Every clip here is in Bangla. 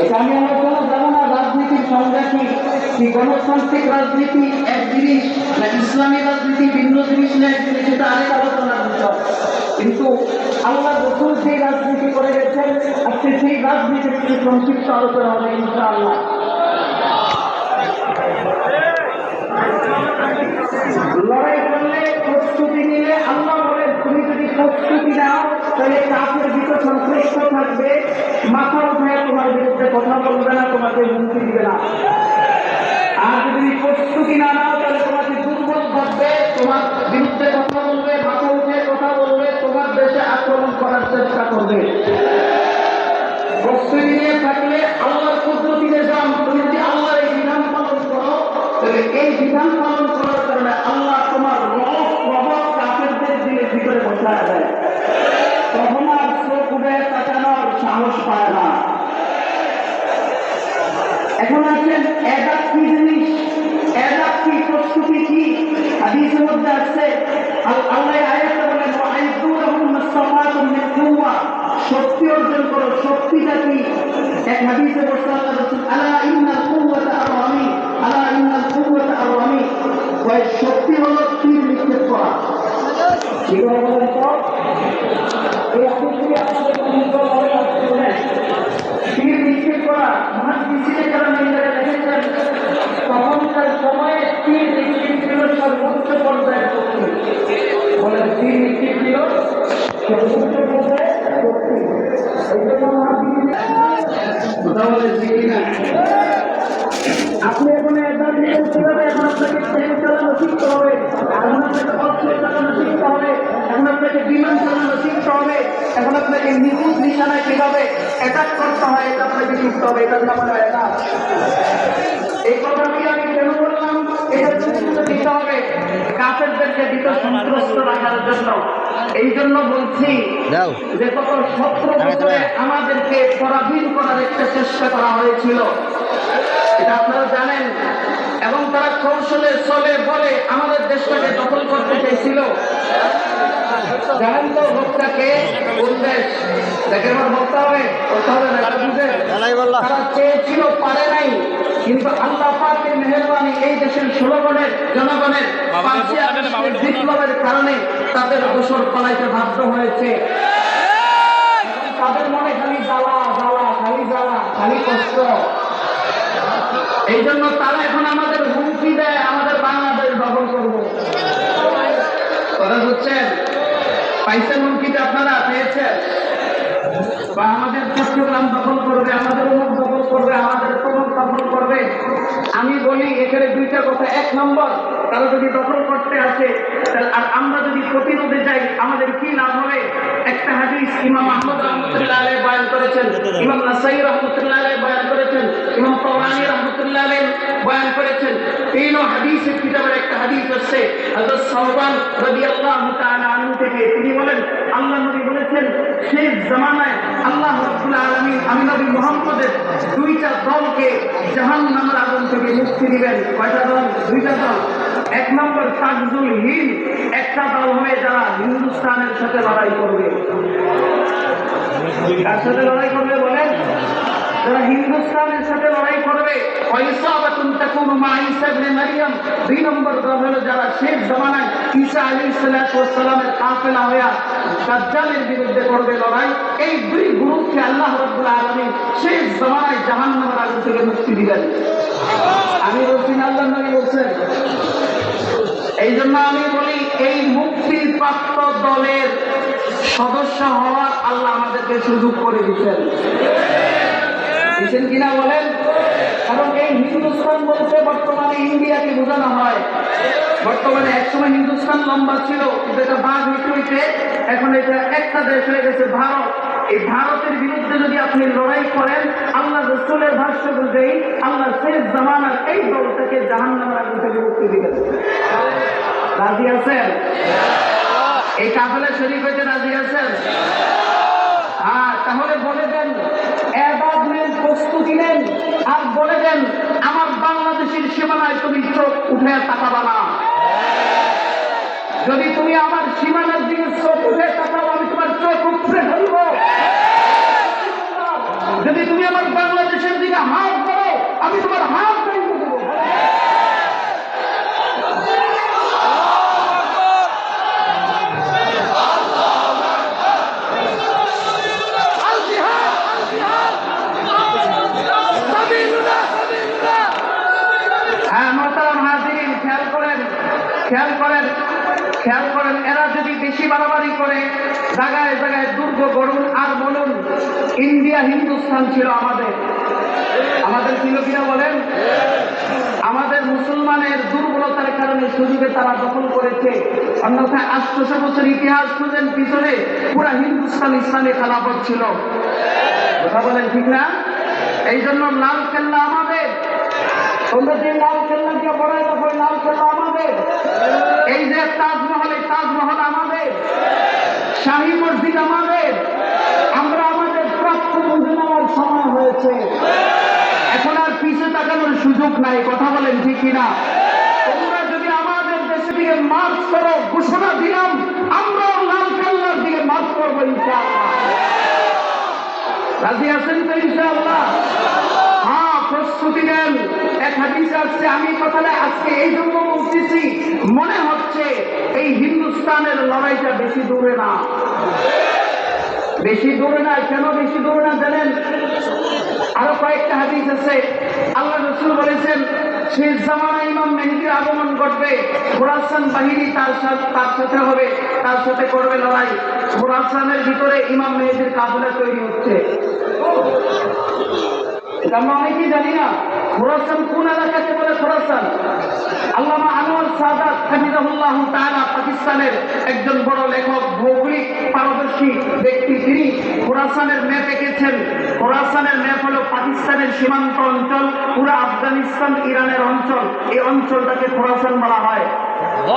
এটা আমি আমার জন্য জানো রাজনীতির সংজ্ঞা কি? কি গণতান্ত্রিক রাজনীতি? এক জিনিস না ইসলামী রাজনীতি? ভিন্ন জিনিস না এক জিনিস? এটা আরেক আলোচনার বিষয়। কিন্তু আল্লাহ রসুল সেই রাজনীতি করে গেছেন, আজকে সেই রাজনীতির কিছু সংক্ষিপ্ত আলোচনা হবে ইনশাআল্লাহ। লড়াই করলে প্রস্তুতি নিলে, আল্লাহ বলে, তুমি যদি প্রস্তুতি নাও, তাহলে কাপের ভিতর সংশ্লিষ্ট থাকবে মাথা তোমার বিরুদ্ধে কথা বলবে না, তোমাকে মুক্তি দিবে না। আর যদি প্রস্তুতি না নাও, তাহলে তোমাকে দুর্বল ভাববে, তোমার বিরুদ্ধে কথা বলবে মাথা উঠে কথা বলবে, তোমার দেশে আক্রমণ করার চেষ্টা করবে। প্রস্তুতি নিয়ে থাকলে আল্লাহর পদ্ধতি নিজাম, তুমি যদি আল্লাহর এই বিধান পালন করো, তাহলে এই বিধান পালন করার কারণে আল্লাহ শক্তি অর্জন করো শক্তিটা কি এক হাদিসে বলছে আল্লাহ রাসূল আলা ইন্নাল কুওয়াতা আরওয়ামি আলা ইন্নাল কুওয়াতা আরওয়ামি ওই শক্তি হলো তীর নিক্ষেপ করা। কি করে বলেন তো এই আপনাদের বলেন। তীর নিক্ষেপ করা মহাদিসের কারণে এটাকে দেখেছেন তখনকার সময়ে তীর নিক্ষেপ ছিল সর্বোচ্চ পর্যায়ের শক্তি। বলে তীর নিক্ষেপ ছিল সর্বোচ্চ পর্যায়ের শক্তি এই জন্য আপনি এখন একবার নিয়ে কীভাবে এখন আপনাকে শিখতে হবে এখন আপনাকে অস্ত্র শিখতে হবে, এখন আপনাকে বিমান চালানো শিখতে হবে, এখন আপনাকে নিখুঁত নিশানায় কীভাবে অ্যাটাক করতে হয়, এটা আপনাকে শিখতে হবে এটার নাম হলো এই কথাটি আমি কেন বললাম? জন্য দিতে হবে। কাফেরদেরকে দিত সন্ত্রস্ত রাখার জন্য। এই জন্য বলছি যে কত সতেরো বছরে আমাদেরকে পরাধীন করার একটা চেষ্টা করা হয়েছিল। এটা আপনারা জানেন। এবং তারা কৌশলে চলে বলে আমাদের দেশটাকে দখল করতে চাইছিল জানেন তো ভোটটাকে কোন দেশ? দেখে আমার বলতে হবে হবে না। তারা চেয়েছিল পারে নাই। কিন্তু আল্লাহ পাকের মেহরবানি এই দেশের ষোলগণের জনগণের পাঁচই আগস্টের বিপ্লবের কারণে তাদের দোষর পালাইতে বাধ্য হয়েছে। তাদের মনে খালি জ্বালা জ্বালা খালি জ্বালা খালি কষ্ট। এই জন্য তারা এখন আমাদের হুমকি দেয় আমাদের বাংলাদেশ দখল করব। কথা বুঝছেন পাইছেন হুমকিটা আপনারা পেয়েছেন। বা আমাদের চট্টগ্রাম দখল করবে আমাদের অমুক দখল করবে আমাদের তমুক দখল করবে। আমি বলি এখানে দুইটা কথা। এক নম্বর তারা যদি দখল করতে আসে আর আমরা যদি প্রতিরোধে যাই, আমাদের কি লাভ হবে? একটা হাদিস ইমাম আহমদ রহমতুল্লাহ আলাই বয়ান করেছেন, ইমাম নাসাই রহমতুল্লাহ আলাই বয়ান করেছেন, ইমাম তওরানি রহমতুল্লাহ আলাই বয়ান করেছেন। তিন হাদিসের কিতাবের একটা হাদিস হচ্ছে, হযরত সাওবান রাদিয়াল্লাহু তাআলা আনহু থেকে তিনি বলেন, আল্লাহ নবী বলেছেন, শেষ জামানায় আল্লাহ আলামিন, আমি নবী মুহাম্মদের দুইটা দলকে জাহান্নামের আগুন থেকে মুক্তি দিবেন। কয়টা দল? দুইটা দল। এক নম্বর তাকজুল হিন্দ একটা দল হবে যারা হিন্দুস্তানের সাথে লড়াই করবে। কার সাথে লড়াই করবে বলেন? যারা হিন্দুস্তানের সাথে লড়াই করবে দুই নম্বর দল হলো যারা শেষ জামানায় ঈসা আলাইহিস সালাতু ওয়াস সালামের কাফেলা দাজ্জালের বিরুদ্ধে করবে লড়াই। এই দুই গ্রুপকে আল্লাহ রাব্বুল আলামিন শেষ জামানায় জাহান্নামের থেকে মুক্তি দিবেন। আমি বলছি না, আল্লাহ নবী বলছেন। এই জন্য আমি বলি, এই মুক্তির প্রাপ্ত দলের সদস্য হওয়ার আল্লাহ আমাদেরকে সুযোগ করে দিচ্ছেন। দিচ্ছেন কিনা বলেন? কারণ এই হিন্দুস্তান বলতে বর্তমানে ইন্ডিয়াকে বোঝানো হয়। বর্তমানে একসময় হিন্দুস্তান লম্বা ছিল, কিন্তু এটা ভাগ হইতে হইতে এখন এটা একটা দেশ হয়ে গেছে, ভারত। এই ভারতের বিরুদ্ধে যদি আপনি লড়াই করেন, আল্লাহ রসুলের ভাষ্য অনুযায়ী আল্লাহ শেষ জামানার এই দলটাকে জাহান নামের আগুন থেকে মুক্তি দিবেন রাজি আছেন? এই কাফেলা শরীফ হইতে রাজি আছেন? হ্যাঁ তাহলে বলে দেন, এবার প্রস্তুতি নেন, আর বলে দেন, আমার বাংলাদেশের সীমানায় তুমি চোখ উঠে তাকাবা না। যদি তুমি আমার সীমানার দিকে চোখ উঠে তাকাও আমি তোমার চোখ উপড়ে ধরবো যদি তুমি আমার বাংলাদেশের দিকে হাত করো আমি তোমার হাত হ্যাঁ খেয়াল করেন খেয়াল করেন। খেয়াল করেন, এরা যদি বেশি বাড়াবাড়ি করে, জায়গায় জায়গায় দুর্গ গড়ুন আর বলুন, ইন্ডিয়া, হিন্দুস্তান ছিল আমাদের। আমাদের ছিল কিনা বলেন? আমাদের মুসলমানের দুর্বলতার কারণে সুযোগে তারা দখল করেছে। অন্যথায় আটশোশো বছর ইতিহাস খুঁজেন পিছনে, পুরা হিন্দুস্তান ইসলামী খেলাফত ছিল। কথা বলেন ঠিক না? এই জন্য লাল কেল্লা আমাদের। তোমরা যে লাল কেল্লাকে বড়াই ওই লাল কেল্লা আমাদের। এই যে আমাদের শাহী মসজিদ আমাদের। আমরা আমাদের প্রাপ্য বুঝে নেওয়ার সময় হয়েছে। এখন আর পিছে তাকানোর সুযোগ নাই, কথা বলেন ঠিক কিনা? তোমরা যদি আমাদের দেশে দিকে মার্চ করো, ঘোষণা দিলাম, আমরাও লাল কেল্লার দিকে মার্চ করব ইনশাআল্লাহ। রাজি আছেন তো ইনশাআল্লাহ? প্রস্তুতি নেন। এক হাদিস আসছে আমি কথাটা আজকে এই জন্য বলতেছি। মনে হচ্ছে এই হিন্দুস্তানের লড়াইটা বেশি দূরে না। বেশি দূরে না, কেন বেশি দূরে না জানেন? আরও কয়েকটা হাদিস আছে। আল্লাহ রসুল বলেছেন, শেষ জামানা ইমাম মেহেদির আগমন ঘটবে। খোরাসান বাহিনী তার সাথে তার সাথে হবে, তার সাথে করবে লড়াই। খোরাসানের ভিতরে ইমাম মেহেদির কাফেলা তৈরি হচ্ছে। আমরা অনেকেই জানি না খোরাসান কোন এলাকাকে বলে খোরাসান? আল্লামা আনোয়ার সাদাত হামিদাহুল্লাহ তাআলা পাকিস্তানের একজন বড় লেখক ভৌগোলিক পারদর্শী ব্যক্তি। তিনি খোরাসানের ম্যাপ এঁকেছেন। খোরাসানের ম্যাপ হলো পাকিস্তানের সীমান্ত অঞ্চল পুরো আফগানিস্তান ইরানের অঞ্চল। এই অঞ্চলটাকে খোরাসান বলা হয়।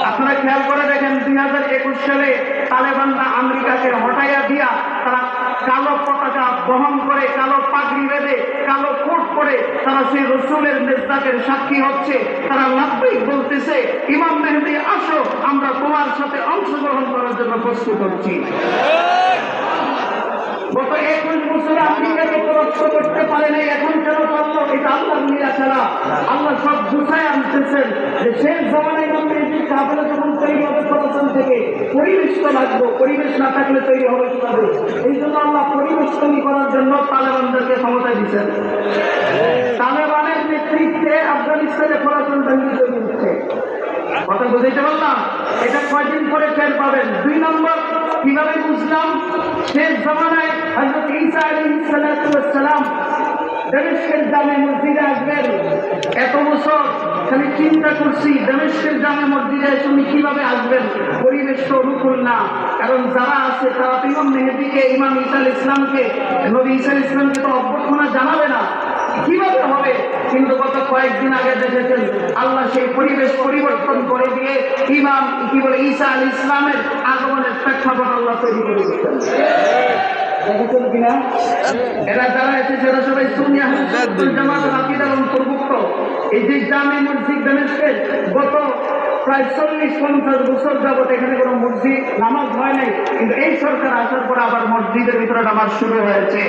আপনারা খেয়াল করে দেখেন দুই হাজার একুশ সালে তালেবানরা আমেরিকাকে হটাইয়া দিয়া তারা কালো পতাকা বহন করে, কালো পাগড়ি বেঁধে, কালো কোট করে তারা সেই রসুলের মেজদাকের সাক্ষী হচ্ছে। তারা লাভবিক বলতেছে, ইমাম মেহেদি, আসো, আমরা তোমার সাথে অংশগ্রহণ করার জন্য প্রস্তুত হচ্ছি। গত একুশ বছরে আমেরিকাকে পরাস্ত করতে পারে নাই, এখন কেন পারল? এটা আল্লাহ লীলা ছাড়া। আল্লাহ সব গুছায় আনতেছেন। যে শেষ জমানায় কাপড়ে যখন তৈরি হবে প্রদর্শন থেকে। পরিবেশ তো লাগবে, পরিবেশ না থাকলে তৈরি হবে কীভাবে? এই জন্য আল্লাহ পরিবেশ তৈরি করার জন্য তালেবানদেরকে ক্ষমতায় দিচ্ছেন তালেবানের নেতৃত্বে আফগানিস্তানে খোরাসান বাহিনী তৈরি হচ্ছে কথা বুঝাইতে পারলাম? এটা কয়দিন পরে ফের পাবেন? দুই নম্বর, কীভাবে বুঝলাম? শেষ জমানায় হজরত ঈসা আলাইহিস সালাম দেমেশকের জামে মসজিদে আসবেন। এত বছর খালি চিন্তা করছি দেমেশকের জামে মসজিদে উনি কীভাবে আসবেন? পরিবেশ তো অনুকূল না কারণ যারা আছে, তারা তো ইমাম মেহেদিকে, ইমাম ইসাল ইসলামকে, নবী ইসাল ইসলামকে তো অভ্যর্থনা জানাবে না। কীভাবে হবে? কিন্তু গত কয়েকদিন আগে দেখেছেন, আল্লাহ সেই পরিবেশ পরিবর্তন করে দিয়ে ইমাম, কি বলে, ঈসা আল ইসলামের আগমনের প্রেক্ষাপট আল্লাহ তৈরি করে দিচ্ছেন দেখেছেন কিনা? এরা যারা এসেছে এরা সবাই সুনিয়া জামাত আকিদার অন্তর্ভুক্ত। এই যে জামে মসজিদ গত প্রায় চল্লিশ পঞ্চাশ বছর যাবত এখানে কোনো মসজিদ নামাজ হয় নাই। কিন্তু এই সরকার আসার পর আবার মসজিদের ভিতরে নামাজ শুরু হয়েছে।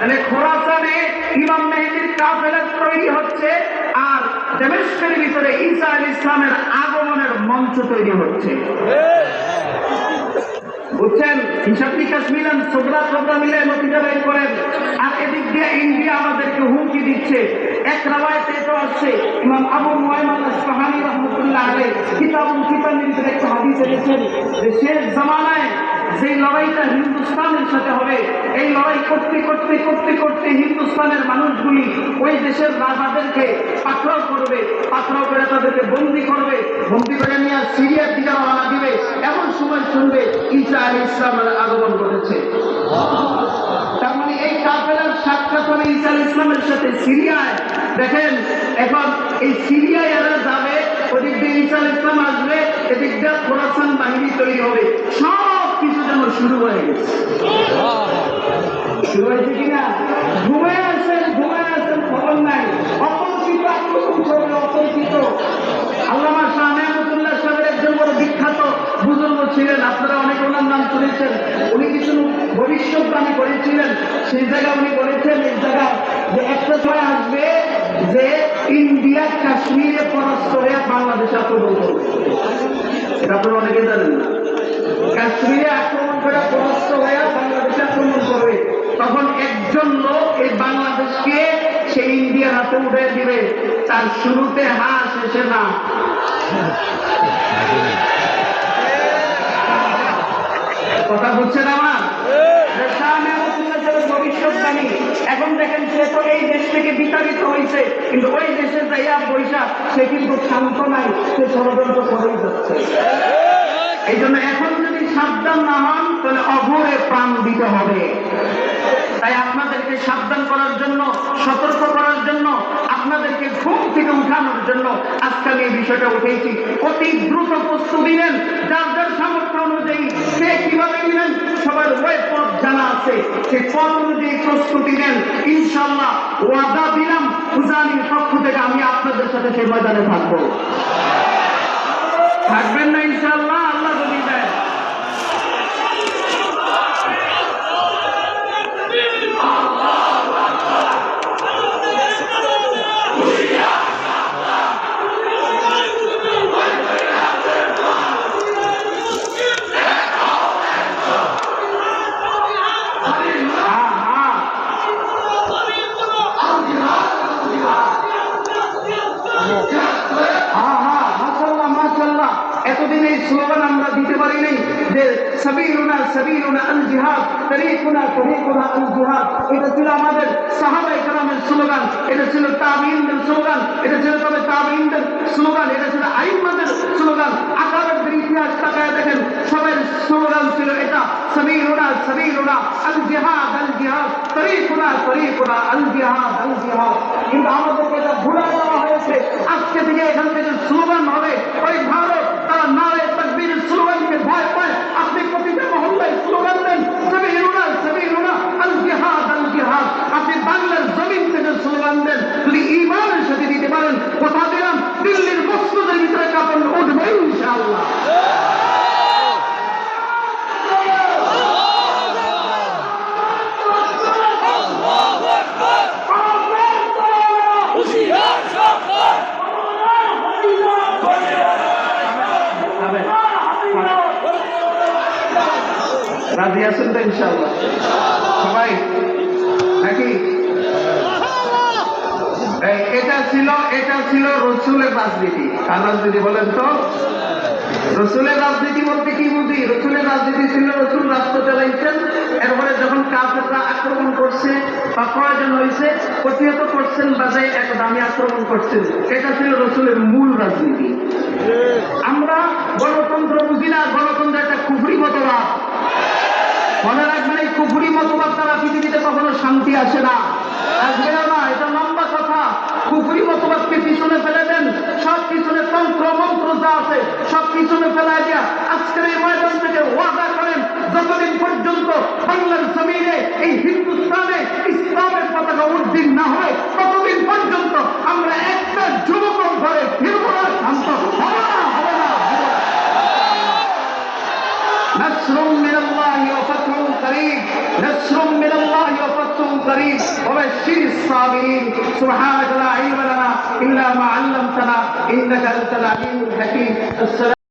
মানে খোরাসানে ইমাম মেহেদির কাফেলা তৈরি হচ্ছে আর ভিতরে ঈসা আল ইসলামের আগমনের মঞ্চ তৈরি হচ্ছে। বুঝছেন? হিসাব নিকাশ মিলেন সোবরা সোবরা মিলে নতিজা বের করেন। আর এদিক দিয়ে ইন্ডিয়া আমাদেরকে হুমকি দিচ্ছে। এক রাওয়ায়তে তো আসছে, ইমাম আবু মুয়াইমান আসফাহানি রহমতুল্লাহ আলাইহি, কিতাবুল কিতাবের ভিতরে একটা হাদিস এনেছেন যে শেষ জামানায় যে লড়াইটা হিন্দুস্তানের সাথে হবে, এই লড়াই করতে করতে করতে করতে হিন্দুস্তানের মানুষগুলি ওই দেশের রাজাদেরকে পাকড়াও করবে, পাকড়াও করে তাদেরকে বন্দি করবে, বন্দি করে নিয়ে সিরিয়ার দিকে রওনা দিবে। এমন সময় শুনবে, ঈসা আলী ইসলামের আগমন ঘটেছে। তার মানে এই কাফেলার সাক্ষাৎ হবে ঈসা আলী ইসলামের সাথে সিরিয়ায়। দেখেন, এখন এই সিরিয়ায় এরা যাবে, ওদিক দিয়ে ঈসা আলী ইসলাম আসবে, এদিক দিয়ে খোরাসান বাহিনী তৈরি হবে। সব কিছু যেন শুরু হয়ে গেছে। শুরু হয়েছে কিনা? ঘুমে আসেন ঘুমে আসেন খবর নাই। অপরিচিত আক্রমণ অপরিচিত। আল্লামা শাহ সাহেবের একজন বড় বিখ্যাত বুজুর্গ ছিলেন। আপনারা অনেক ওনার নাম শুনেছেন। উনি কিছু ভবিষ্যৎবাণী করেছিলেন। সেই জায়গায় উনি বলেছেন, এই জায়গায় যে একটা সময় আসবে যে ইন্ডিয়া কাশ্মীরে পরাস্ত হয়ে বাংলাদেশে আক্রমণ করবে। এটা আপনারা অনেকে জানেন না। কাশ্মীরে আক্রমণ করে পরাস্ত হয়ে বাংলাদেশে আক্রমণ করবে। তখন একজন লোক এই বাংলাদেশকে সেই ইন্ডিয়ার হাতে উঠে দিবে। তার শুরুতে হা শেষে না। কথা বুঝছেন আমার? সামনে মুসলিমদের ভবিষ্যৎবাণী। এখন দেখেন সে তো এই দেশ থেকে বিতাড়িত হয়েছে। কিন্তু ওই দেশে যাইয়া বৈশা সে কিন্তু শান্ত নাই সে ষড়যন্ত্র করেই যাচ্ছে। এই জন্য এখন সাবধান না হন, তাহলে অঘরে প্রাণ দিতে হবে। তাই আপনাদেরকে সাবধান করার জন্য, সতর্ক করার জন্য, আপনাদেরকে ঘুম থেকে উঠানোর জন্য আজকে আমি এই বিষয়টা উঠেছি। অতি দ্রুত প্রস্তুতি নেন, যার যার সামর্থ্য অনুযায়ী সে কীভাবে নেবেন, সবার ওয়ে পথ জানা আছে। সে পথ অনুযায়ী প্রস্তুতি নেন। ইনশাল্লাহ ওয়াদা দিলাম হুজানির পক্ষ থেকে আমি আপনাদের সাথে সেই ময়দানে থাকব। থাকবেন না ইনশাল্লাহ আল্লাহ যদি দেয় হ্যাঁ হ্যাঁ হ্যাঁ হ্যাঁ মাশাল্লাহ মাশাল্লাহ এতদিন এই স্লোগান আমরা দিতে পারি নাই যে সাবিলুনা সাবিলুনা আল জিহাদ তরিকুনা তরিকুনা আল জিহাদ এটা ছিল আমাদের সাহাবাই কালামের স্লোগান। এটা ছিল তাবিইনদের স্লোগান। এটা ছিল তবে তাবিইনদের স্লোগান। এটা ছিল আইম্মাদের স্লোগান। আকাবের ইতিহাস তাকায় দেখেন, সবাই স্লোগান ছিল এটা আজকে থেকে এখান থেকে স্লোগান হবে। ওই ভারত, তারা তকবীর স্লোগানকে ভয় পায় আপনি প্রতিটা মহল্লায় স্লোগান দেন সাবিলুনা সাবিলুনা আল জিহাদ আল জিহাদ আপনি বাংলার জমিন থেকে স্লোগান দেন যদি ইমানের সাথে দিতে পারেন কথা দিলাম দিল্লির মসজিদের ভিতরে কাপড় উঠবে ইনশাআল্লাহ হুশিয়ার সাবধান যাবেন। রাজি আছেন তো ইনশাআল্লাহ? সবাই? নাকি? এটা ছিল এটা ছিল রসুলের রাজনীতি। কার রাজনীতি বলেন তো? রসুলের রাজনীতি বলতে কি বুঝি? রসুলের রাজনীতি ছিল, রসুল রাষ্ট্র চালাইছেন এরপরে যখন কাফেররা আক্রমণ করছে বা প্রয়োজন হয়েছে, প্রতিহত করছেন বা বাজে এক দামি আক্রমণ করছেন। এটা ছিল রসুলের মূল রাজনীতি। আমরা গণতন্ত্র বুঝি না, গণতন্ত্র একটা কুফরি মতবাদ। মনে রাখবেন, এই কুফুরি মতবাদ দ্বারা পৃথিবীতে কখনো শান্তি আসে না। আসবেও না, এটা লম্বা কথা। কুফুরি মতবাদকে পিছনে ফেলে দেন, সব পিছনে তন্ত্র, মন্ত্র যা আছে, সব পিছনে ফেলা দিয়া আজকের এই ময়দান থেকে ওয়াদা করেন, যতদিন পর্যন্ত قريب وبشر الصابرين. سبحانك لا علم لنا إلا ما علمتنا إنك أنت العليم الحكيم. السلام